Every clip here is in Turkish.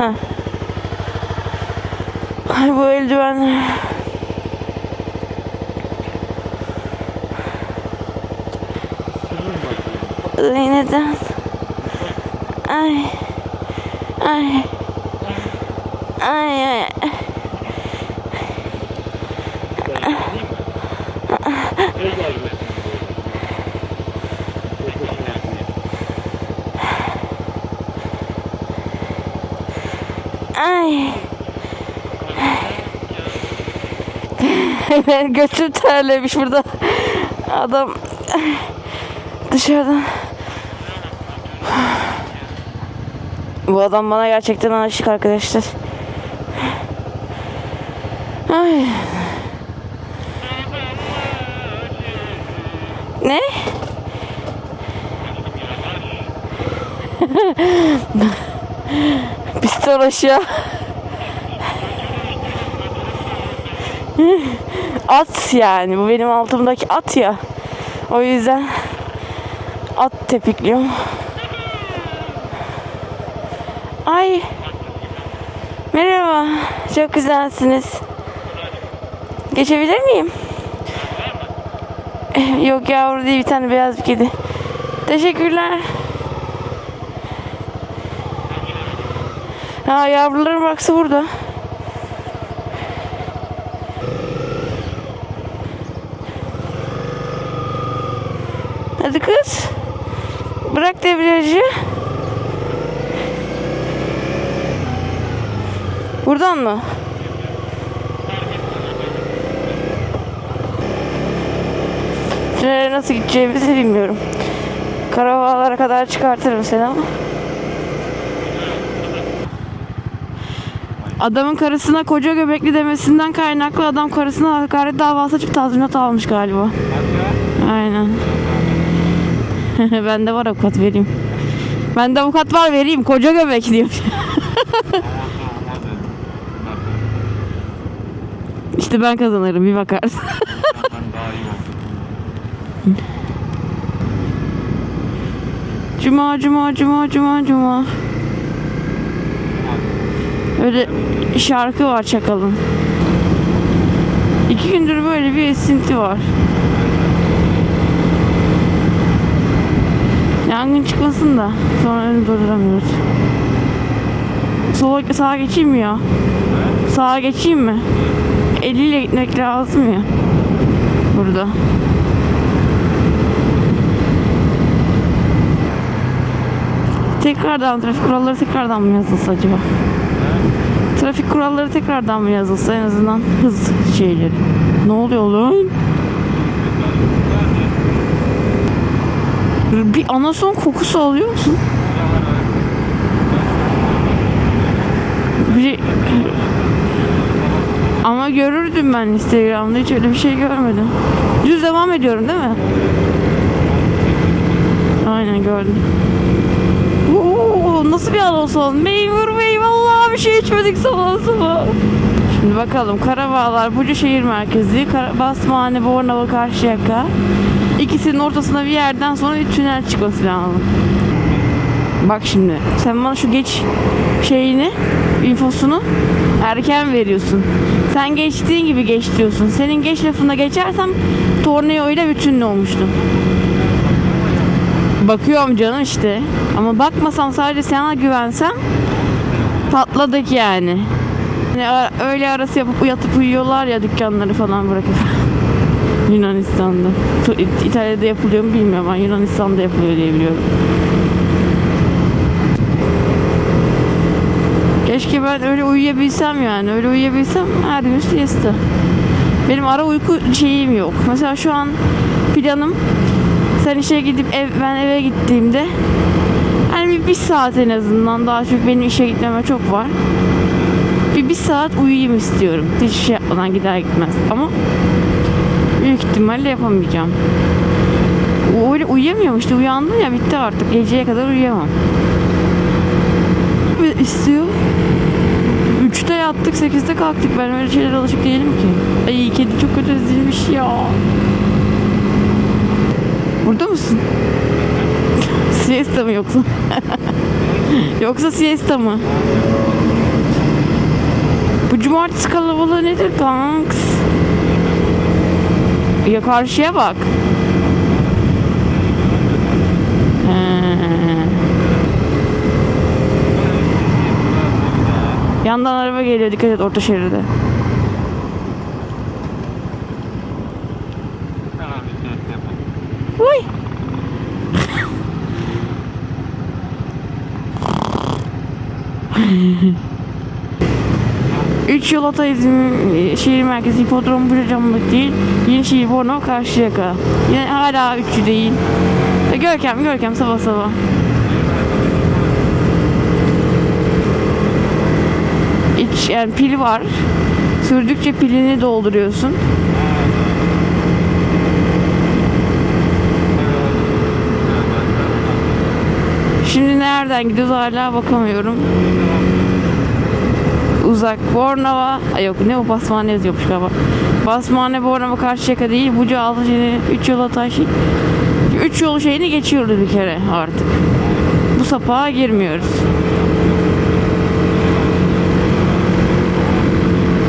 Heh. Ay bu eldiven. Neden? Ay. Ay. Ay ay. Ay. Götüm terlemiş burada. Adam dışarıdan. Bu adam bana gerçekten aşık arkadaşlar. Ay. Ne? Pistol aşağı. At yani. Bu benim altımdaki at ya. O yüzden at tepikliyorum. Ay. Merhaba. Çok güzelsiniz. Geçebilir miyim? Yok yavru değil bir tane beyaz bir kedi. Teşekkürler. Ha yavruların baksı burada. Hadi kız. Bırak debriyajı. Buradan mı? Tünele nasıl gideceğimizi bilmiyorum. Karavalara kadar çıkartırım seni ama. Adamın karısına koca göbekli demesinden kaynaklı adam karısına hakaret davası açıp tazminat almış galiba. Aynen. Bende var avukat vereyim. Bende avukat var vereyim. Koca göbek diyor. İşte ben kazanırım bir bakarsın. Cuma cuma cuma cuma cuma. Öyle şarkı var Çakal'ın. İki gündür böyle bir esinti var. Yangın çıkmasın da sonra önü durduramıyoruz. Sola sağa geçeyim mi ya? Sağa geçeyim mi? Eliyle gitmek lazım ya. Burada. Tekrardan trafik kuralları tekrardan mı yazılsa acaba? Trafik kuralları tekrardan mı yazılsa en azından hız şeyleri. Ne oluyor lan? Bir anason kokusu alıyor musun? Bir... Ama görürdüm ben Instagram'da hiç öyle bir şey görmedim. Düz devam ediyorum değil mi? Aynen gördüm. Oo, nasıl bir anons oldu? Bir şey içmedik sabah sabah. Şimdi bakalım Karabağlar, Buca şehir merkezi, Kara- Basmane, Bornova, Karşıyaka. İkisinin ortasına bir yerden sonra bir tünel çıkması lazım. Bak şimdi sen bana şu geç şeyini, infosunu erken veriyorsun. Sen geçtiğin gibi geç diyorsun. Senin geç lafına geçersem torneo ile bütünlü olmuştum. Bakıyorum canım işte. Ama bakmasam sadece sana güvensem patladık yani. Yani öğle arası yapıp yatıp uyuyorlar ya dükkanları falan bırakıp. Yunanistan'da. İtalya'da yapılıyor mu bilmiyorum ama Yunanistan'da yapılıyor diye biliyorum. Keşke ben öyle uyuyabilsem yani. Öyle uyuyabilsem her gün siesta. Benim ara uyku şeyim yok. Mesela şu an planım sen işe gidip ev, ben eve gittiğimde bir, saat en azından daha çünkü benim işe gitmeme çok var. Bir, bir saat uyuyayım istiyorum. Hiçbir şey yapmadan gider gitmez. Ama büyük ihtimalle yapamayacağım. Öyle uyuyamıyorum işte uyandım ya bitti artık. Geceye kadar uyuyamam. Ve istiyor. Üçte yattık, sekizde kalktık. Ben öyle şeylere alışık değilim ki. Ay kedi çok kötü ezilmiş ya. Burada mısın? Siesta mı yoksa? yoksa siesta mı? Bu cumartesi kalabalığı nedir kanks? Ya karşıya bak. Yandan araba geliyor dikkat et orta şeride. 3 yol otizm şehir merkezi hipodrom Bucacamlık değil. Yeni Yenişehir Bornova Karşıyaka. Yani hala 3'ü değil. E, Görkem, Görkem sabah sabah. İç, yani pil var. Sürdükçe pilini dolduruyorsun. Şimdi nereden gidiyoruz hala bakamıyorum. Uzak Bornova. Ay yok ne o Basmane yazıyormuş galiba. Basmane Bornova Karşıyaka değil. Buca Alıcı'nı 3 yola taşı. 3 yol şeyini geçiyoruz bir kere artık. Bu sapağa girmiyoruz.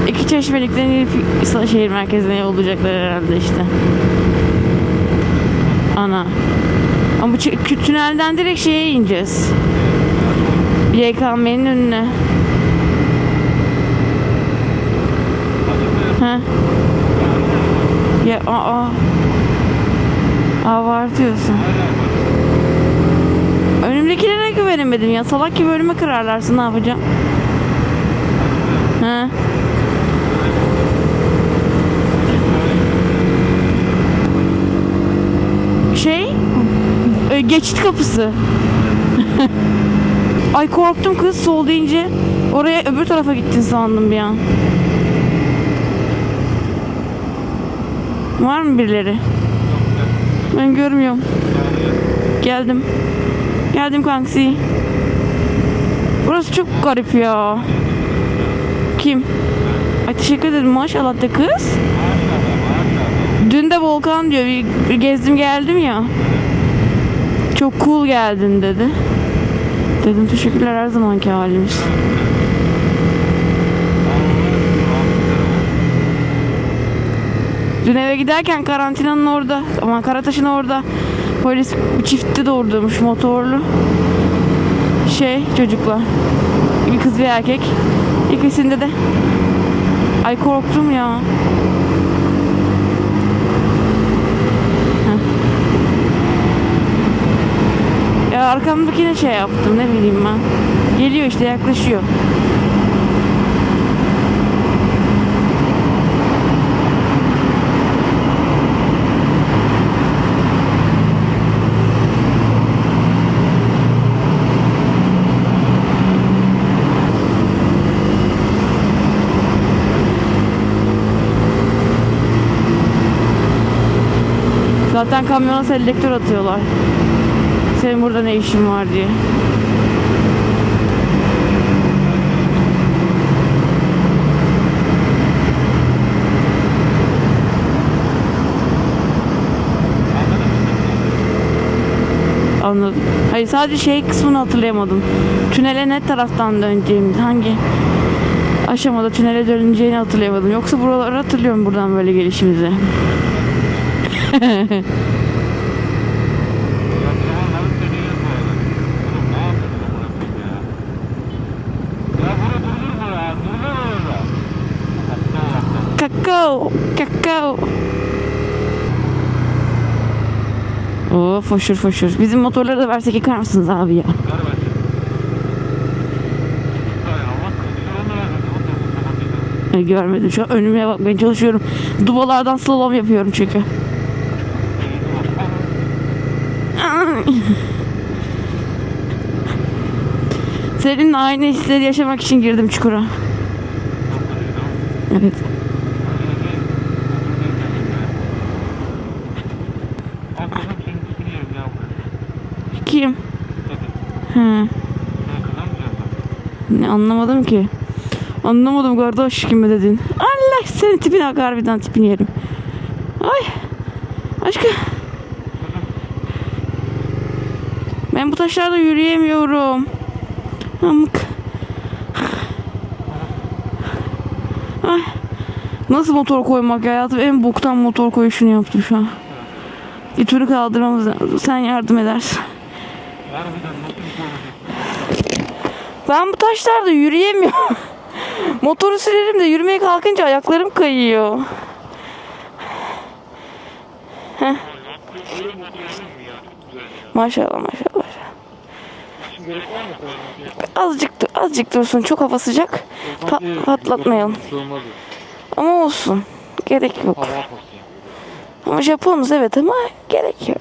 İki çeşmelikten inip şehir merkezine olacaklar herhalde işte. Ana. Ama bu tünelden direkt şeye ineceğiz. YKM'nin önüne. He. Ya aa. Abartıyorsun. Önümdekilere güvenemedim ya. Salak gibi önüme kırarlarsa ne yapacağım? He. Şey, geçit kapısı. Ay korktum kız sol deyince. Oraya öbür tarafa gittin sandım bir an. Var mı birileri? Ben görmüyorum. Geldim. Geldim kanksi. Burası çok garip ya. Kim? Ay teşekkür ederim maşallah de kız. Dün de Volkan diyor bir, bir gezdim geldim ya. Çok cool geldin dedi. Dedim teşekkürler her zamanki halimiz. Dün eve giderken karantinanın orada ama Karataş'ın orada polis bir çifti doğurdurmuş motorlu. Şey çocuklar. Bir kız bir erkek. İkisinde de Ay korktum ya. Ya arkamdakine şey yaptım ne bileyim ben. Geliyor işte yaklaşıyor. Zaten kamyona selektör atıyorlar. Senin burada ne işin var diye. Anladım. Hayır sadece şey kısmını hatırlayamadım. Tünele ne taraftan döneceğimi, hangi aşamada tünele döneceğini hatırlayamadım. Yoksa buraları hatırlıyorum buradan böyle gelişimizi. Kakao, kakao. Oo foşur foşur. Bizim motorları da versek yıkar mısınız abi ya? Ay, görmedim şu an önüme bakmaya çalışıyorum. Dubalardan slalom yapıyorum çünkü. Ay. Seninle aynı hisleri yaşamak için girdim çukura. Evet. Kim? He. Ne anlamadım ki. Anlamadım kardeş kimi dedin. Allah senin tipine harbiden tipini yerim. Ay. Aşkım. Ben bu taşlarda yürüyemiyorum. Amık. Nasıl motor koymak ya? Hayatım en boktan motor koyuşunu yaptım şu an. İtürü kaldırmamız lazım. Sen yardım edersin. Bir? Ben bu taşlarda yürüyemiyorum. Motoru sürerim de yürümeye kalkınca ayaklarım kayıyor. Öyle motor olur mu ya? Çok güzel ya. Maşallah maşallah. Azıcık dur- azıcık dursun. Çok hava sıcak. Pa- patlatmayalım. Ama olsun. Gerek yok. Ama Japonuz evet ama gerek yok.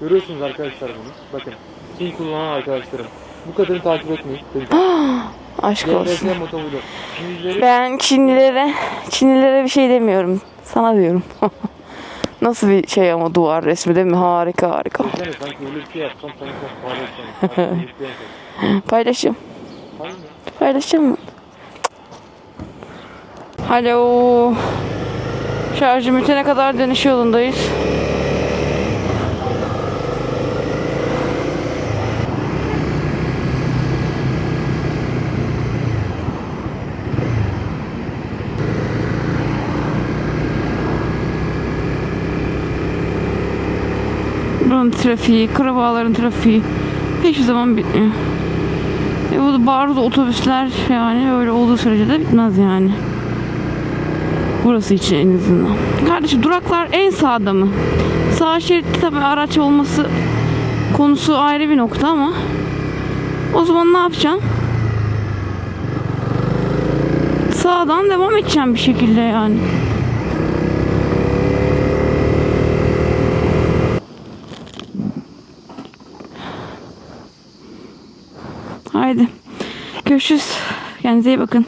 Görüyorsunuz arkadaşlar bunu. Bakın. Çin kullanan arkadaşlarım. Bu kadarını takip etmeyin. Aşk olsun. Ben Çinlilere Çinlilere bir şey demiyorum. Sana diyorum. Nasıl bir şey ama duvar resmi değil mi? Harika harika. Paylaşayım. Paylaşacağım mı? Alo. Şarjım bitene kadar dönüş yolundayız. Buranın trafiği, karabaların trafiği hiçbir zaman bitmiyor. E bu da otobüsler yani öyle olduğu sürece de bitmez yani. Burası için en azından. Kardeşim duraklar en sağda mı? Sağ şeritte tabii araç olması konusu ayrı bir nokta ama o zaman ne yapacağım? Sağdan devam edeceğim bir şekilde yani. Haydi. Görüşürüz. Kendinize iyi bakın.